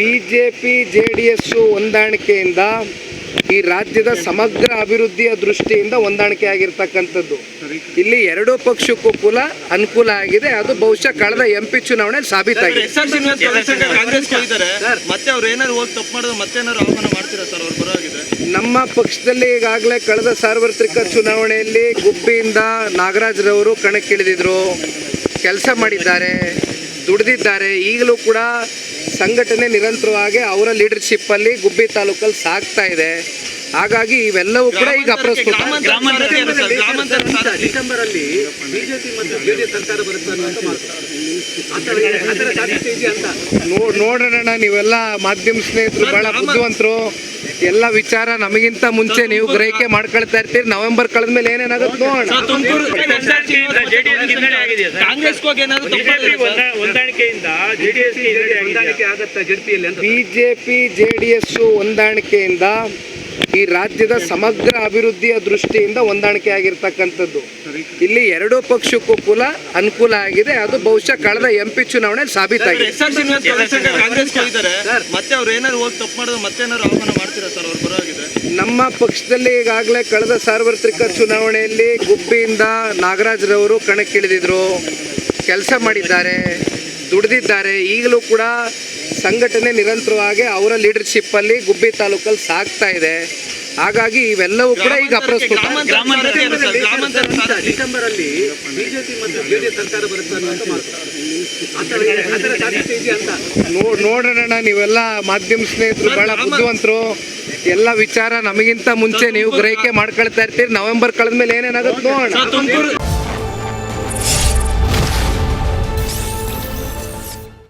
BJP JDS ಹೊಂದಾಣಿಕೆಯಿಂದ ಈ ರಾಜ್ಯದ ಸಮಗ್ರ ಅಭಿವೃದ್ಧಿಯ ದೃಷ್ಟಿಯಿಂದ ಹೊಂದಾಣಿಕೆ ಆಗಿರ್ತಕ್ಕಂಥದ್ದು ಇಲ್ಲಿ ಎರಡೂ ಪಕ್ಷಕ್ಕೂ ಕುಲ ಅನುಕೂಲ ಆಗಿದೆ. ಅದು ಬಹುಶಃ ಕಳೆದ ಎಂ ಪಿ ಚುನಾವಣೆ ಸಾಬೀತಾಗಿದೆ ಎಸ್ ಆರ್ ಶ್ರೀನಿವಾಸ್ ಕೌನ್ಸಿಲರ್ ಕಾಂಗ್ರೆಸ್ಗೆ ಮತ್ತೆ ಅವ್ರು ಏನಾದ್ರು ಹೋಗಿ ತಪ್ಪು ಮಾಡಿದ್ರೆ ಮತ್ತೆ ಏನಾದ್ರು ಆಹ್ವಾನ ಮಾಡ್ತೀರಾ ಸರ್? ಅವ್ರ ಪರವಾಗಿದೆ ನಮ್ಮ ಪಕ್ಷದಲ್ಲಿ ಈಗಾಗಲೇ ಕಳೆದ ಸಾರ್ವತ್ರಿಕ ಚುನಾವಣೆಯಲ್ಲಿ ಗುಬ್ಬಿಯಿಂದ ನಾಗರಾಜ್ರವರು ಕಣಕ್ಕಿಳಿದಿದ್ರು. ಕೆಲಸ ಮಾಡಿದ್ದಾರೆ. ದುಡಿದಿದ್ದಾರೆ. ಈಗಲೂ ಕೂಡ ಸಂಘಟನೆ ನಿರಂತರವಾಗಿ ಅವರ ಲೀಡರ್ಶಿಪ್ಪಲ್ಲಿ ಗುಬ್ಬಿ ತಾಲೂಕಲ್ಲಿ ಸಾಗ್ತಾ ಇದೆ. ಹಾಗಾಗಿ ಇವೆಲ್ಲವೂ ಕೂಡ ಈಗ ಅಪ್ರಸ್ತುತ. ಡಿಸೆಂಬರ್ ಅಲ್ಲಿ ಬಿಜೆಪಿ ಮತ್ತು ಜೆಡಿಎಸ್ ಸರ್ಕಾರ ಬರುತ್ತೆ ನೋಡೋಣ ನೀವೆಲ್ಲ ಮಾಧ್ಯಮ ಸ್ನೇಹಿತರು ಬಹಳ ಬುದ್ಧಿವಂತರು. ಎಲ್ಲ ವಿಚಾರ ನಮಗಿಂತ ಮುಂಚೆ ನೀವು ಗ್ರಹಿಕೆ ಮಾಡ್ಕೊಳ್ತಾ ಇರ್ತೀರಿ. ನವೆಂಬರ್ ಕಳೆದ ಮೇಲೆ ಏನೇನಾಗುತ್ತೆ ನೋಡೋಣ. ಬಿಜೆಪಿ ಜೆಡಿಎಸ್ ಹೊಂದಾಣಿಕೆಯಿಂದ ಈ ರಾಜ್ಯದ ಸಮಗ್ರ ಅಭಿವೃದ್ಧಿಯ ದೃಷ್ಟಿಯಿಂದ ಹೊಂದಾಣಿಕೆ ಆಗಿರ್ತಕ್ಕಂಥದ್ದು. ಇಲ್ಲಿ ಎರಡೂ ಪಕ್ಷಕ್ಕೂ ಕೂಡ ಅನುಕೂಲ ಆಗಿದೆ. ಅದು ಬಹುಶಃ ಕಳೆದ ಎಂ ಪಿ ಚುನಾವಣೆ ಸಾಬೀತಾಗಿದೆ. ಎಸ್ ಆರ್ ಶ್ರೀನಿವಾಸ್ ಕೌನ್ಸಿಲರ್ ಹೋಗಿದ್ದಾರೆ. ಮತ್ತೆ ಅವ್ರು ಏನಾದ್ರು ಹೋಗಿ ತಪ್ಪು ಮಾಡಿದ್ರೆ ಮತ್ತೆ ಏನಾದ್ರು ಆಹ್ವಾನ ಮಾಡ್ತೀರಾ ಸರ್ ಅವ್ರ ಪರವಾಗಿದೆ ನಮ್ಮ ಪಕ್ಷದಲ್ಲಿ ಈಗಾಗಲೇ ಕಳೆದ ಸಾರ್ವತ್ರಿಕ ಚುನಾವಣೆಯಲ್ಲಿ ಗುಬ್ಬಿಯಿಂದ ನಾಗರಾಜ್ರವರು ಕಣಕ್ಕಿಳಿದಿದ್ರು. ಕೆಲಸ ಮಾಡಿದ್ದಾರೆ. ದುಡಿದಿದ್ದಾರೆ. ಈಗಲೂ ಕೂಡ ಸಂಘಟನೆ ನಿರಂತರವಾಗಿ ಅವರ ಲೀಡರ್ಶಿಪ್ ಅಲ್ಲಿ ಗುಬ್ಬಿ ತಾಲೂಕಲ್ಲಿ ಸಾಗ್ತಾ ಇದೆ. ಹಾಗಾಗಿ ಇವೆಲ್ಲವೂ ಕೂಡ ಈಗ ಅಪ್ರಸ್ತುತ. ಡಿಸೆಂಬರ್ ಅಲ್ಲಿ ಬಿಜೆಪಿ ಮತ್ತು ಜೆಡಿಎಸ್ ಸರ್ಕಾರ ಬರುತ್ತೆ ನೋಡೋಣ ನೀವೆಲ್ಲ ಮಾಧ್ಯಮ ಸ್ನೇಹಿತರು ಬಹಳ ಬುದ್ಧಿವಂತರು. ಎಲ್ಲ ವಿಚಾರ ನಮಗಿಂತ ಮುಂಚೆ ನೀವು ಗ್ರಹಿಕೆ ಮಾಡ್ಕೊಳ್ತಾ ಇರ್ತೀರಿ. ನವೆಂಬರ್ ಕಳೆದ ಮೇಲೆ ಏನೇನಾಗುತ್ತೆ ನೋಡೋಣ.